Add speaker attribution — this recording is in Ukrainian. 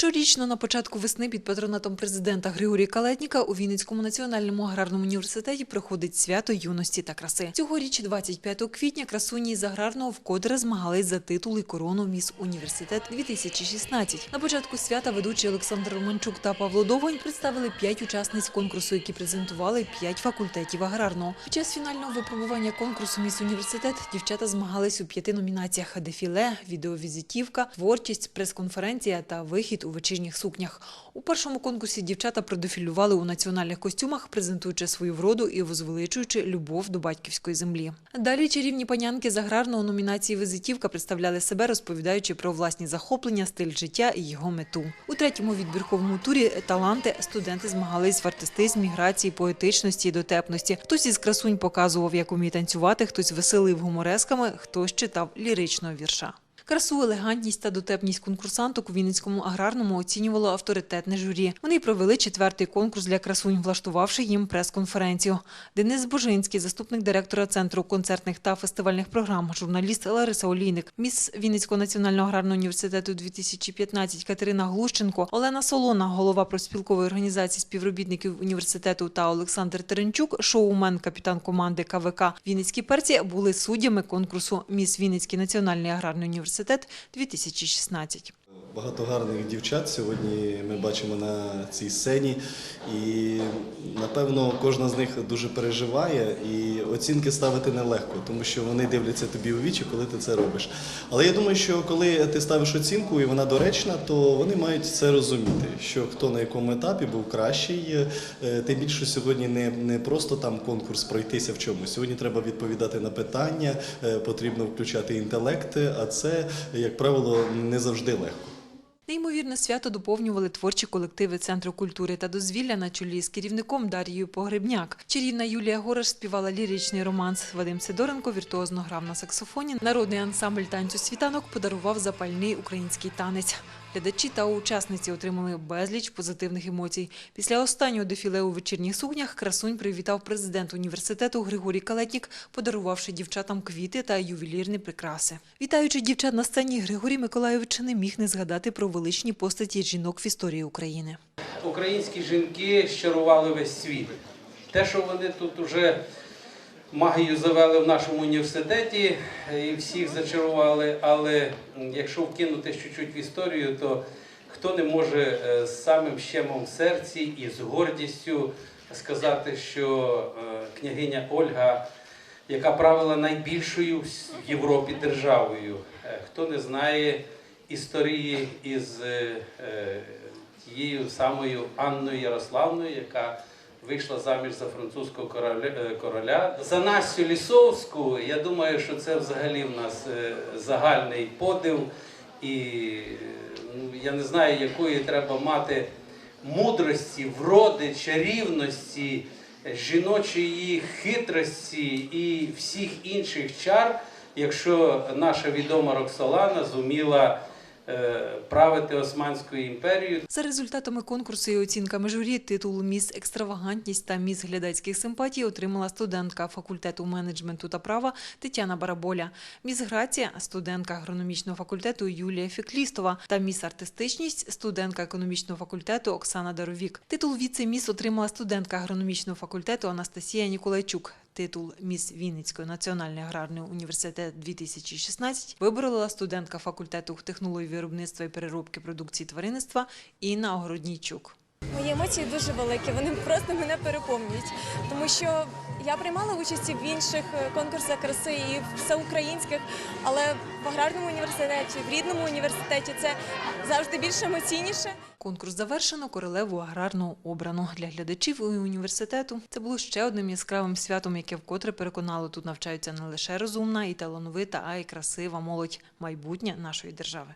Speaker 1: Щорічно на початку весни під патронатом президента Григорія Калетніка у Вінницькому національному аграрному університеті проходить свято юності та краси. Цьогоріч, 25 квітня, красуні з аграрного вкотре змагались за титул і корону Міс Університет 2016. На початку свята ведучий Олександр Романчук та Павло Довгонь представили п'ять учасниць конкурсу, які презентували п'ять факультетів аграрного. Під час фінального випробування конкурсу Міс Університет дівчата змагались у п'яти номінаціях: дефіле, відеовізитівка, творчість, прес-конференція та вихід у вечірніх сукнях. У першому конкурсі дівчата продефілювали у національних костюмах, презентуючи свою вроду і возвеличуючи любов до батьківської землі. Далі чарівні панянки з аграрного номінації Визитівка представляли себе, розповідаючи про власні захоплення, стиль життя і його мету. У третьому відбірковому турі таланти студенти змагались в артистизмі, грації, поетичності і дотепності. Хтось із красунь показував, як уміє танцювати, хтось веселив гуморесками, хтось читав ліричного вірша. Красу, елегантність та дотепність конкурсанток у Вінницькому аграрному оцінювало авторитетне журі. Вони провели четвертий конкурс для красунь, влаштувавши їм прес-конференцію. Денис Божинський, заступник директора центру концертних та фестивальних програм, журналіст Лариса Олійник, міс Вінницького національного аграрного університету 2015 Катерина Глущенко, Олена Солона, голова профспілкової організації співробітників університету та Олександр Теренчук, шоумен, капітан команди КВК Вінницькі перці були суддями конкурсу Міс Вінницький національний аграрний університет 2016.
Speaker 2: Багато гарних дівчат сьогодні ми бачимо на цій сцені, і напевно кожна з них дуже переживає, і оцінки ставити нелегко, тому що вони дивляться тобі у вічі, коли ти це робиш. Але я думаю, що коли ти ставиш оцінку і вона доречна, то вони мають це розуміти, що хто на якому етапі був кращий. Е, Тим більше сьогодні не, не просто там конкурс пройтися в чомусь. Сьогодні треба відповідати на питання, е, потрібно включати інтелект, а це, як правило, не завжди легко.
Speaker 1: Неймовірне свято доповнювали творчі колективи Центру культури та дозвілля на чолі з керівником Дарією Погребняк. Чарівна Юлія Гораш співала ліричний романс. Вадим Сидоренко віртуозно грав на саксофоні. Народний ансамбль танцю світанок подарував запальний український танець. Глядачі та учасниці отримали безліч позитивних емоцій. Після останнього дефіле у вечірніх сукнях красунь привітав президент університету Григорій Калетнік, подарувавши дівчатам квіти та ювелірні прикраси. Вітаючи дівчат на сцені, Григорій Миколайович не міг не згадати про величні постаті жінок в історії України.
Speaker 3: Українські жінки щарували весь світ. Те, що вони тут уже магію завели в нашому університеті і всіх зачарували, але якщо вкинути чуть-чуть в історію, то хто не може е, з самим щемом в серці і з гордістю сказати, що е, княгиня Ольга, яка правила найбільшою в Європі державою, е, хто не знає історії із тією самою Анною Ярославною, яка вийшла заміж за французького короля, е. За Настю Лісовську, я думаю, що це взагалі в нас е, загальний подив, і ну, я не знаю, якої треба мати мудрості, вроди, чарівності, жіночої хитрості і всіх інших чар, якщо наша відома Роксолана зуміла правити Османською імперією.
Speaker 1: За результатами конкурсу і оцінками журі титул Міс Екстравагантність та Міс глядацьких симпатій отримала студентка факультету менеджменту та права Тетяна Бараболя, Міс Грація студентка агрономічного факультету Юлія Феклістова та Міс Артистичність студентка економічного факультету Оксана Даровік. Титул віце-міс отримала студентка агрономічного факультету Анастасія Ніколайчук. Титул Міс Вінницької національний аграрний університет 2016 виборола студентка факультету технології виробництва і переробки продукції тваринництва Інна Огороднійчук.
Speaker 4: Мої емоції дуже великі, вони просто мене переповнюють, тому що я приймала участь в інших е, конкурсах краси і всеукраїнських, але в аграрному університеті, в рідному університеті це завжди більш емоційніше.
Speaker 1: Конкурс завершено, королеву аграрну обрано. Для глядачів і університету це було ще одним яскравим святом, яке вкотре переконало, тут навчаються не лише розумна і талановита, а й красива молодь майбутнє нашої держави.